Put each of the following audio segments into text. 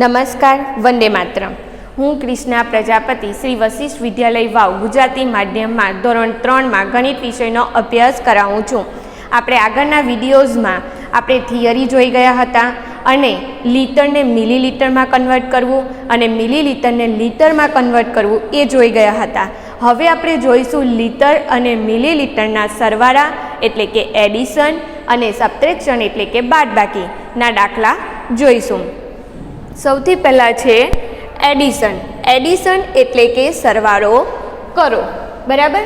નમસ્કાર, વંદે માતરમ. હું ક્રિષ્ના પ્રજાપતિ, શ્રી વશિષ્ઠ વિદ્યાલય વાવ, ગુજરાતી માધ્યમમાં ધોરણ ત્રણમાં ગણિત વિષયનો અભ્યાસ કરાવું છું. આપણે આગળના વિડીયોઝમાં આપણે થિયરી જોઈ ગયા હતા અને લીટરને મિલીલીટરમાં કન્વર્ટ કરવું અને મિલીલીટરને લીટરમાં કન્વર્ટ કરવું એ જોઈ ગયા હતા. હવે આપણે જોઈશું લીટર અને મિલીલીટરના સરવાળા, એટલે કે એડિશન અને સબટ્રેક્શન, એટલે કે બાદબાકીના દાખલા જોઈશું. સૌથી પહેલાં છે એડિશન. એડિશન એટલે કે સરવાળો કરો. બરાબર?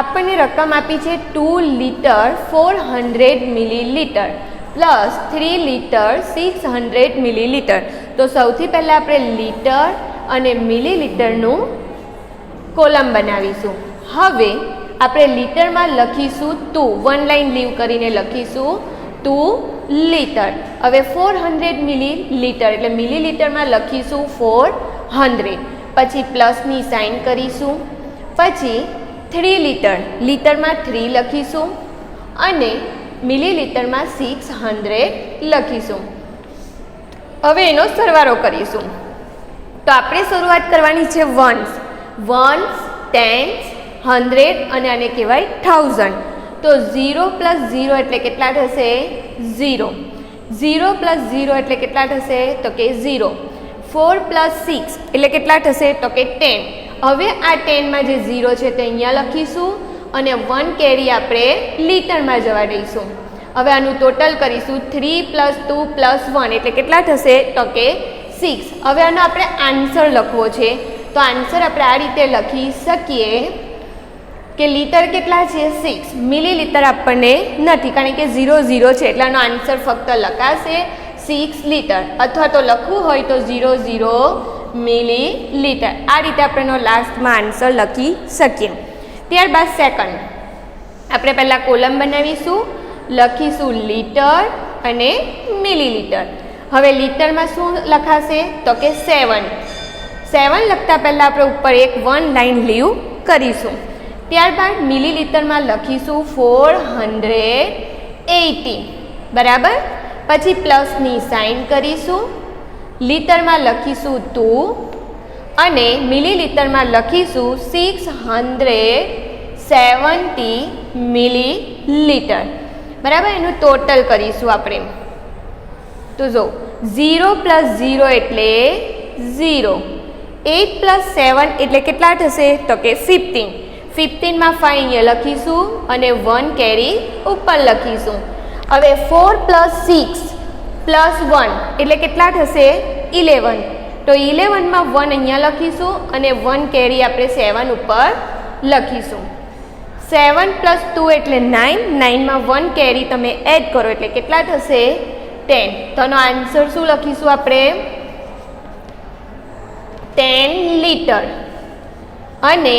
આપણને રકમ આપી છે two litre four hundred millilitre plus three litre six hundred millilitre. તો સૌથી પહેલાં આપણે લીટર અને મિલીલીટરનું કોલમ બનાવીશું. હવે આપણે લીટરમાં લખીશું ટુ. વન લાઈન લીવ કરીને લખીશું. ટુ લીટર હવે ફોર હંડ્રેડ મિલી લીટર એટલે મિલી લીટરમાં લખીશું ફોર હંડ્રેડ પછી પ્લસની સાઇન કરીશું. પછી થ્રી લીટર લીટરમાં થ્રી લખીશું. અને મિલી લીટરમાં સિક્સ હંડ્રેડ લખીશું. હવે એનો સરવાળો કરીશું. તો આપણે શરૂઆત કરવાની છે વન્સ વન્સ ટેન્સ હંડ્રેડ અને આને કહેવાય થાઉઝન્ડ તો ઝીરો પ્લસ ઝીરો એટલે કેટલા થશે? ઝીરો. ઝીરો પ્લસ ઝીરો એટલે કેટલા થશે? તો કે ઝીરો. ફોર પ્લસ સિક્સ એટલે કેટલા થશે? તો કે ટેન. હવે આ ટેનમાં જે ઝીરો છે તે અહીંયા લખીશું અને વન કેરી આપણે લીટરમાં જવા દઈશું. હવે આનું ટોટલ કરીશું. Three plus two plus one એટલે કેટલા થશે? તો કે સિક્સ. હવે આનો આપણે આન્સર લખવો છે. તો આન્સર આપણે આ રીતે લખી શકીએ. કે લીટર કેટલા છે? સિક્સ મિલીલીટર આપણને નથી, કારણ કે ઝીરો ઝીરો છે, એટલે આનો આન્સર ફક્ત લખાશે સિક્સ લીટર. અથવા તો લખવું હોય તો ઝીરો ઝીરો મિલી લીટર આ રીતે આપણે લાસ્ટમાં આન્સર લખી શકીએ. ત્યારબાદ સેકન્ડ આપણે પહેલાં કોલમ બનાવીશું, લખીશું લીટર અને મિલીલીટર. હવે લીટરમાં શું લખાશે? તો કે સેવન સેવન લખતા પહેલાં આપણે ઉપર એક વન લાઈન લીવ કરીશું. ત્યારબાદ મિલીલીટરમાં લખીશું ફોર હંડ્રેડ એટી બરાબર? પછી પ્લસની સાઇન કરીશું. લીટરમાં લખીશું ટુ અને મિલીલીટરમાં લખીશું સિક્સ હંડ્રેડ સેવન્ટી મિલીલીટર. બરાબર? એનું ટોટલ કરીશું આપણે. તો જો ઝીરો પ્લસ ઝીરો એટલે ઝીરો એટ પ્લસ સેવન એટલે કેટલા થશે? તો કે ફિફ્ટીન ફિફ્ટીનમાં ફાઈવ અહીંયા લખીશું અને વન કેરી ઉપર લખીશું. હવે four plus six plus one એટલે કેટલા થશે? ઇલેવન તો ઇલેવનમાં વન અહીંયા લખીશું અને વન કેરી આપણે સેવન ઉપર લખીશું. સેવન પ્લસ ટુ એટલે નાઇન નાઇનમાં વન કેરી તમે એડ કરો એટલે કેટલા થશે? ટેન તો આનો આન્સર શું લખીશું આપણે? ટેન લીટર અને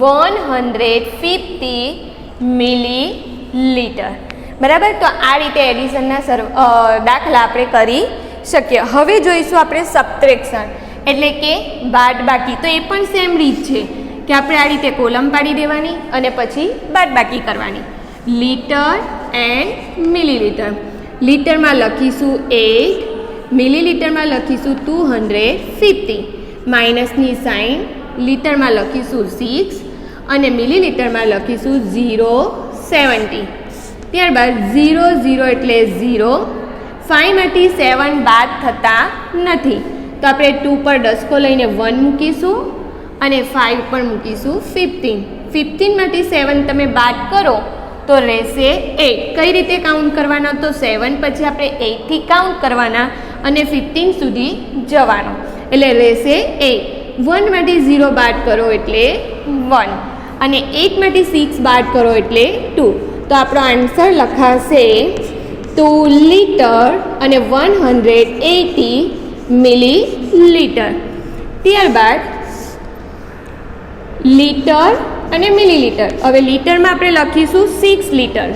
one hundred fifty millilitre બરાબર? તો આ રીતે એડિશનના સર્વ દાખલા આપણે કરી શકીએ. હવે જોઈશું આપણે સબટ્રેક્શન, એટલે કે બાદ બાકી. તો એ પણ સેમ રીત છે કે આપણે આ રીતે કોલમ પાડી દેવાની અને પછી બાદ બાકી કરવાની. Litre and millilitre. લીટરમાં લખીશું એટ મિલીલીટરમાં લખીશું ટુ હંડ્રેડ ફિફ્ટી માઇનસની સાઇન લીટરમાં લખીશું સિક્સ અને મિલીલીટરમાં લખીશું ઝીરો સેવન્ટી ત્યારબાદ ઝીરો ઝીરો એટલે ઝીરો ફાઇવમાંથી સેવન બાદ થતા નથી. તો આપણે ટુ પર ડસકો લઈને વન મૂકીશું અને ફાઇવ પણ મૂકીશું ફિફ્ટીન ફિફ્ટીનમાંથી સેવન તમે બાદ કરો તો રહેશે એટ કઈ રીતે કાઉન્ટ કરવાના? તો સેવન પછી આપણે એટથી કાઉન્ટ કરવાના અને ફિફ્ટીન સુધી જવાનો. એટલે રહેશે એટ વનમાંથી ઝીરો બાદ કરો એટલે વન. અને એટમાંથી સિક્સ બાદ કરો એટલે ટુ. તો આપણો આન્સર લખાશે ટુ લીટર અને one hundred eighty millilitre ત્યારબાદ લીટર અને મિલીલીટર. હવે લીટરમાં આપણે લખીશું સિક્સ લીટર.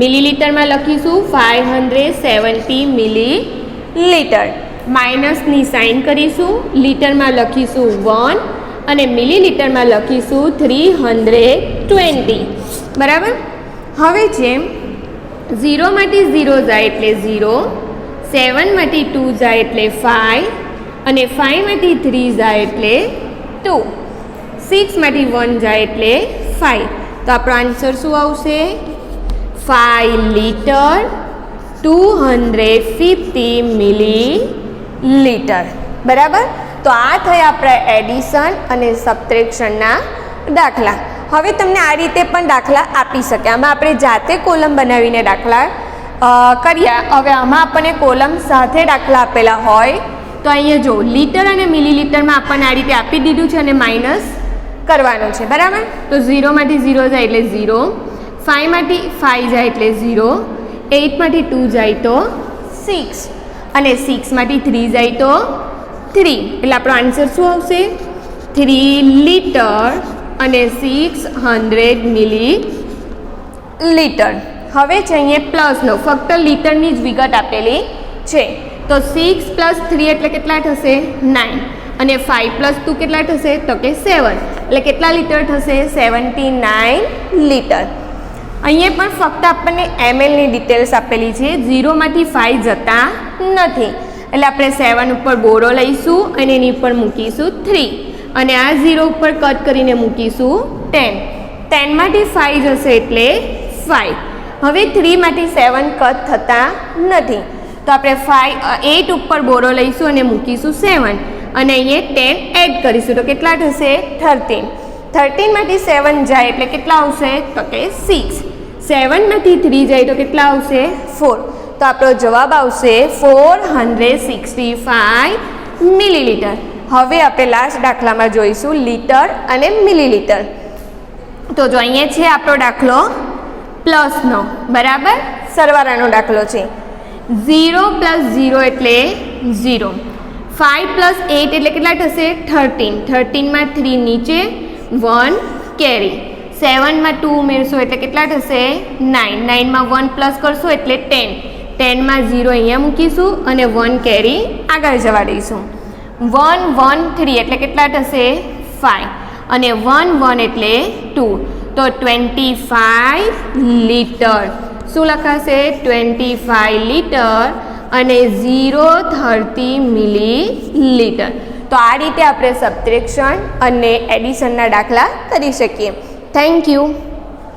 મિલીલીટરમાં લખીશું five hundred seventy millilitre માઇનસની સાઇન કરીશું લીટરમાં લખીશું વન અને મિલીલીટરમાં લખીશું થ્રી હંડ્રેડ ટ્વેન્ટી બરાબર? હવે જેમ ઝીરોમાંથી ઝીરો જાય એટલે ઝીરો સેવનમાંથી ટુ જાય એટલે ફાઈવ અને ફાઈવમાંથી થ્રી જાય એટલે ટુ સિક્સમાંથી વન જાય એટલે ફાઈવ તો આપણો આન્સર શું આવશે? Five litre two hundred fifty millilitre. બરાબર? તો આ થયા આપણા એડિશન અને સબટ્રેક્શનના દાખલા. હવે તમને આ રીતે પણ દાખલા આપી શકે આમાં આપણે જાતે કોલમ બનાવીને દાખલા કરીએ. હવે આમાં આપણને કોલમ સાથે દાખલા આપેલા હોય, તો અહીંયા જો લીટર અને મિલીલીટરમાં આપણને આ રીતે આપી દીધું છે અને માઇનસ કરવાનું છે. બરાબર? તો ઝીરોમાંથી ઝીરો જાય એટલે ઝીરો. ફાઇવમાંથી ફાઇવ જાય એટલે ઝીરો. એઇટમાંથી ટુ જાય તો સિક્સ. અને સિક્સમાંથી થ્રી જાય તો થ્રી એટલે આપણો આન્સર શું આવશે? થ્રી લીટર અને સિક્સ હંડ્રેડ મિલી લીટર હવે છે અહીંયા પ્લસનો ફક્ત લીટરની જ વિગત આપેલી છે. તો સિક્સ પ્લસ થ્રી એટલે કેટલા થશે? નાઇન અને ફાઇવ પ્લસ ટુ કેટલા થશે? તો કે સેવન એટલે કેટલા લીટર થશે? સેવન્ટી નાઇન લીટર અહીંયા પણ ફક્ત આપણને એમએલની ડિટેલ્સ આપેલી છે. ઝીરોમાંથી ફાઇવ જતા નથી. એટલે આપણે સેવન ઉપર બોરો લઈશું અને એની ઉપર મૂકીશું થ્રી. અને આ ઝીરો ઉપર કટ કરીને મૂકીશું ટેન. ટેનમાંથી ફાઇવ જશે એટલે ફાઇવ હવે થ્રીમાંથી સેવન કટ થતા નથી. તો આપણે ફાઇવ એટ ઉપર બોરો લઈશું અને મૂકીશું સેવન અને અહીંયા ટેન એડ કરીશું. તો કેટલા થશે? થર્ટીન થર્ટીનમાંથી સેવન જાય એટલે કેટલા આવશે? તો કે સિક્સ સેવનમાંથી થ્રી જાય તો કેટલા આવશે? ફોર તો આપણો જવાબ આવશે four hundred sixty five millilitre. હવે આપણે લાસ્ટ દાખલામાં જોઈશું લીટર અને મિલીલીટર. તો જો અહીંયા છે આપણો દાખલો પ્લસનો, બરાબર? સરવાળાનો દાખલો છે. ઝીરો પ્લસ ઝીરો એટલે ઝીરો. ફાઇવ પ્લસ એટ એટલે કેટલા થશે? થર્ટીન. થર્ટીનમાં થ્રી નીચે, વન કેરી. સેવનમાં ટુ ઉમેરશો એટલે કેટલા થશે? નાઇન. નાઇનમાં વન પ્લસ કરશો એટલે ટેન. ટેનમાં ઝીરો અહીંયા મૂકીશું અને વન કેરી આગળ જવા દઈશું. વન વન, થ્રી એટલે કેટલા થશે? ફાઇવ અને વન વન એટલે ટુ. તો ટ્વેન્ટી ફાઇવ લીટર. શું લખાશે? ટ્વેન્ટી ફાઇવ લીટર અને ઝીરો થર્ટી મિલી લીટર તો આ રીતે આપણે સબટ્રેક્શન અને એડિશનના દાખલા કરી શકીએ. Thank you.